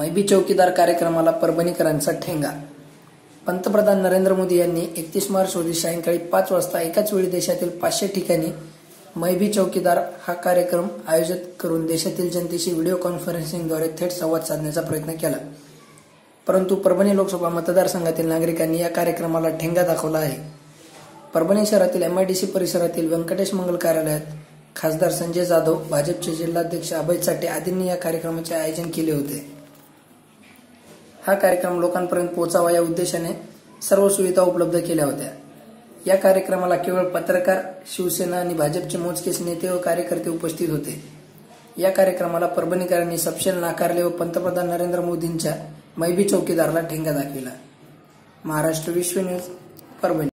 Maybe चौकीदार कार्यक्रमाला परभणीकरांचा ठेंगा. पंतप्रधान नरेंद्र मोदी यांनी एकतीस मार्च रोजी सायंकाळी पाच वाजता एकाच वेळी देशातील पाचशे ठिकाणी मैबी चौकीदार हा कार्यक्रम आयोजित करून देशातील जनतेशी व्हिडिओ कॉन्फरन्सिंगद्वारे थेट संवाद साधण्याचा प्रयत्न केला. परंतु परभणी लोकसभा मतदारसंघातील नागरिकांनी या कार्यक्रमाला ठेंगा दाखवला आहे. परभणी शहरातील एम आय डी सी परिसरातील व्यंकटेश मंगल कार्यालयात खासदार संजय जाधव भाजपचे जिल्हाध्यक्ष अभय चाटे आदींनी या कार्यक्रमाचे आयोजन केले होते. हा कार्यक्रम लोकांपर्यंत पोहोचावा या उद्देशाने सर्व सुविधा उपलब्ध केल्या होत्या. या कार्यक्रमाला केवळ पत्रकार शिवसेना आणि भाजपचे मोजकेच नेते व कार्यकर्ते उपस्थित होते. या कार्यक्रमाला परभणीकरांनी सपशेल नाकारले व पंतप्रधान नरेंद्र मोदींच्या मैबी चौकीदारला ठेंगा दाखविला. महाराष्ट्र विश्व न्यूज परभणी.